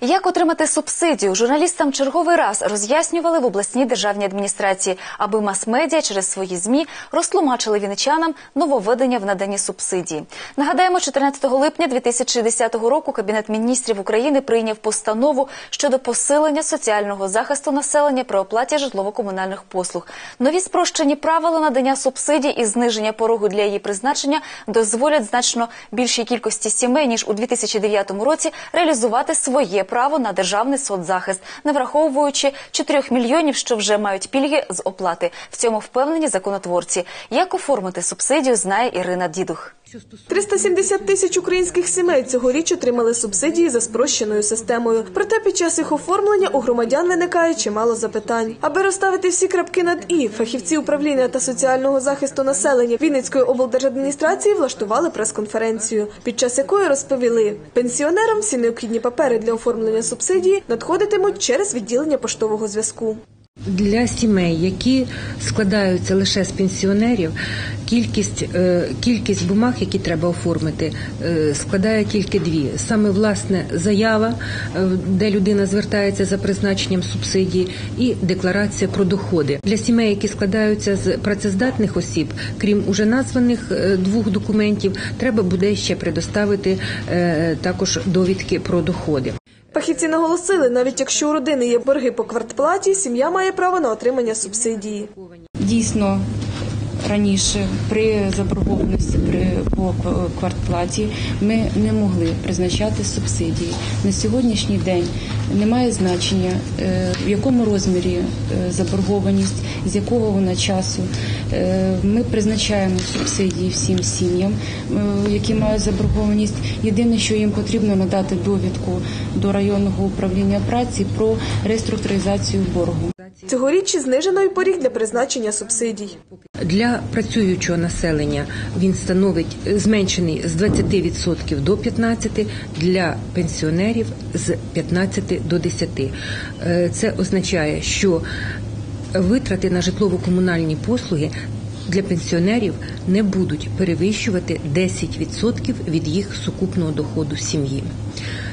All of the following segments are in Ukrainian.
Як отримати субсидію? Журналістам черговий раз роз'яснювали в обласній державній адміністрації, аби мас-медіа через свої змі розтлумачили віничанам нововведення в наданні субсидії. Нагадаємо, 14 липня 2010 року Кабінет міністрів України прийняв постанову щодо посилення соціального захисту населення при оплаті житлово-комунальних послуг. Нові спрощені правила надання субсидій і зниження порогу для її призначення дозволять значно більшій кількості сімей ніж у 2009 році реалізувати своє право на державний соцзахист, не враховуючи 4 мільйонів, що вже мають пільги з оплати. В цьому впевнені законотворці. Як оформити субсидію, знає Ірина Дідух. 370 тисяч українських сімей цьогоріч отримали субсидії за спрощеною системою. Проте під час їх оформлення у громадян виникає чимало запитань. Аби розставити всі крапки над і, фахівці управління та соціального захисту населення Вінницької облдержадміністрації влаштували прес-конференцію, під час якої розповіли, пенсіонерам всі необхідні папери для оформлення субсидії надходитимуть через відділення поштового зв'язку. Для сімей, які складаються лише з пенсіонерів, кількість, е, кількість бумаг, які треба оформити, е, складає тільки дві. Саме власне заява, е, де людина звертається за призначенням субсидії, і декларація про доходи. Для сімей, які складаються з працездатних осіб, крім уже названих двох документів, треба буде ще предоставити також довідки про доходи. Фахівці наголосили, навіть якщо у родини є борги по квартплаті, сім'я має право на отримання субсидії. Дійсно, раніше при заборгованості при по квартплаті ми не могли призначати субсидії. На сьогоднішній день немає значення, е, в якому розмірі е, заборгованість, з якого вона часу. Е, Ми призначаємо субсидії всім сім'ям, е, які мають заборгованість. Єдине, що їм потрібно надати довідку до районного управління праці про реструктуризацію боргу. Цьогоріч знижено й поріг для призначення субсидій. Для працюючого населення він становить зменшений з 20% до 15%, для пенсіонерів з 15% до 10%. Е, Це означає, що витрати на житлово-комунальні послуги для пенсіонерів не будуть перевищувати 10% від їх сукупного доходу сім'ї.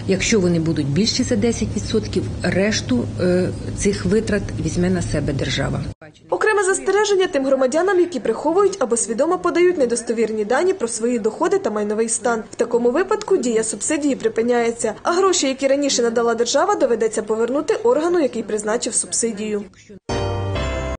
Якщо вони будуть більші за 10%, решту е, цих витрат візьме на себе держава. Окреме застереження тим громадянам, які приховують або свідомо подають недостовірні дані про свої доходи та майновий стан. В такому випадку дія субсидії припиняється, а гроші, які раніше надала держава, доведеться повернути органу, який призначив субсидію.